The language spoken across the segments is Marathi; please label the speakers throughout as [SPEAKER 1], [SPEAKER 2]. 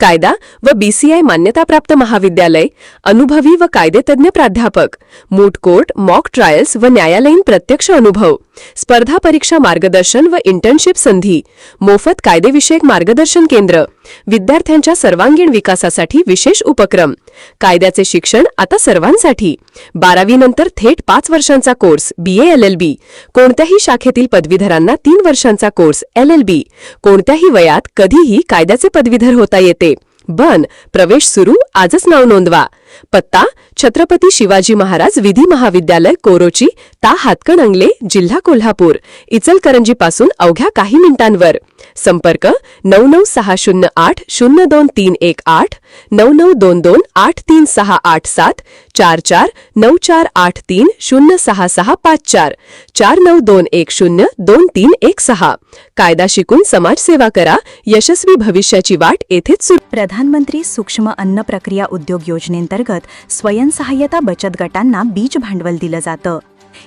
[SPEAKER 1] कायदा व बीसीआय मान्यताप्राप्त महाविद्यालय अनुभवी व कायदेतज्ञ प्राध्यापक मूट कोर्ट मॉक ट्रायल्स व न्यायालयीन प्रत्यक्ष अनुभव स्पर्धा परीक्षा मार्गदर्शन व इंटर्नशिप संधी मोफत कायदेविषयक मार्गदर्शन केंद्र. विद्यार्थ्यांच्या सर्वांगीण विकासासाठी विशेष उपक्रम. कायद्याचे शिक्षण आता सर्वांसाठी. बारावीनंतर थेट पाच वर्षांचा course B L L B कोणत्याही शाखेतील पदवीधरांना तीन वर्षांचा कोर्स एल एल बी कोणत्याही वयात कधीही कायद्याचे पदवीधर होता येते. बन प्रवेश सुरू आजच नाव नोंदवा. पत्ता छत्रपती शिवाजी महाराज विधी महाविद्यालय कोरोची ता हातकणंगले जिल्हा कोल्हापूर. इचलकरंजीपासून अवघ्या काही मिनिटांवर. संपर्क नऊ नऊ सहा शून्य आठ शून्य दोन तीन एक आठ नऊ नऊ दोन दोन आठ तीन सहा आठ सात चार चार नऊ चार आठ तीन शून्य सहा सहा पाच चार चार नऊ दोन एक शून्य दोन तीन एक सहा. कायदा शिकून समाजसेवा करा. यशस्वी भविष्याची वाट येथेच सुरू.
[SPEAKER 2] प्रधानमंत्री सूक्ष्म अन्न प्रक्रिया उद्योग योजनेंतर्गत स्वयंसहाय्यता बचत गटांना बीज भांडवल दिलं जातं.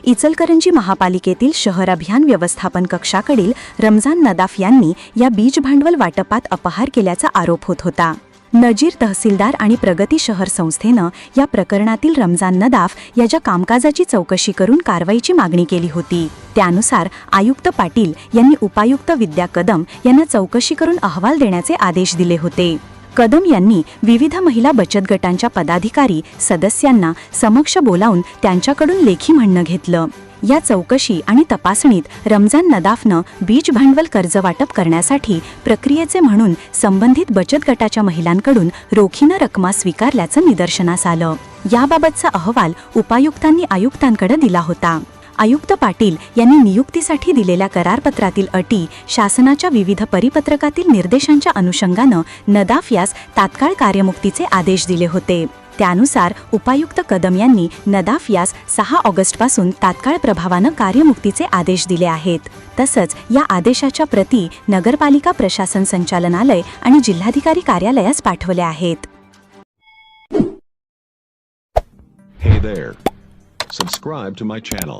[SPEAKER 2] इचलकरंजी महापालिकेतील शहर अभियान व्यवस्थापन कक्षाकडील रमजान नदाफ यांनी या बीज भांडवल वाटपात अपहार केल्याचा आरोप होत होता. नजीर तहसीलदार आणि प्रगती शहर संस्थेनं या प्रकरणातील रमजान नदाफ याच्या कामकाजाची चौकशी करून कारवाईची मागणी केली होती. त्यानुसार आयुक्त पाटील यांनी उपायुक्त विद्या कदम यांना चौकशी करून अहवाल देण्याचे आदेश दिले होते. कदम यांनी विविध महिला बचत गटांच्या पदाधिकारी सदस्यांना समक्ष बोलावून त्यांच्याकडून लेखी म्हणणं घेतलं. या चौकशी आणि तपासणीत रमजान नदाफनं बीज भांडवल कर्ज वाटप करण्यासाठी प्रक्रियेचे म्हणून संबंधित बचत गटाच्या महिलांकडून रोखीनं रकमा स्वीकारल्याचं निदर्शनास आलं. याबाबतचा अहवाल उपायुक्तांनी आयुक्तांकडे दिला होता. आयुक्त पाटील यांनी नियुक्तीसाठी दिलेल्या करारपत्रातील अटी शासनाच्या विविध परिपत्रकातील निर्देशांच्या अनुषंगानं नदाफ यास तात्काळ कार्यमुक्तीचे आदेश दिले होते त्यानुसार उपायुक्त कदम यांनी नदाफ यास सहा ऑगस्टपासून तात्काळ प्रभावानं कार्यमुक्तीचे आदेश दिले आहेत तसंच या आदेशाच्या प्रती नगरपालिका प्रशासन संचालनालय आणि जिल्हाधिकारी कार्यालयास पाठवल्या आहेत
[SPEAKER 3] Hey there. Subscribe to my channel.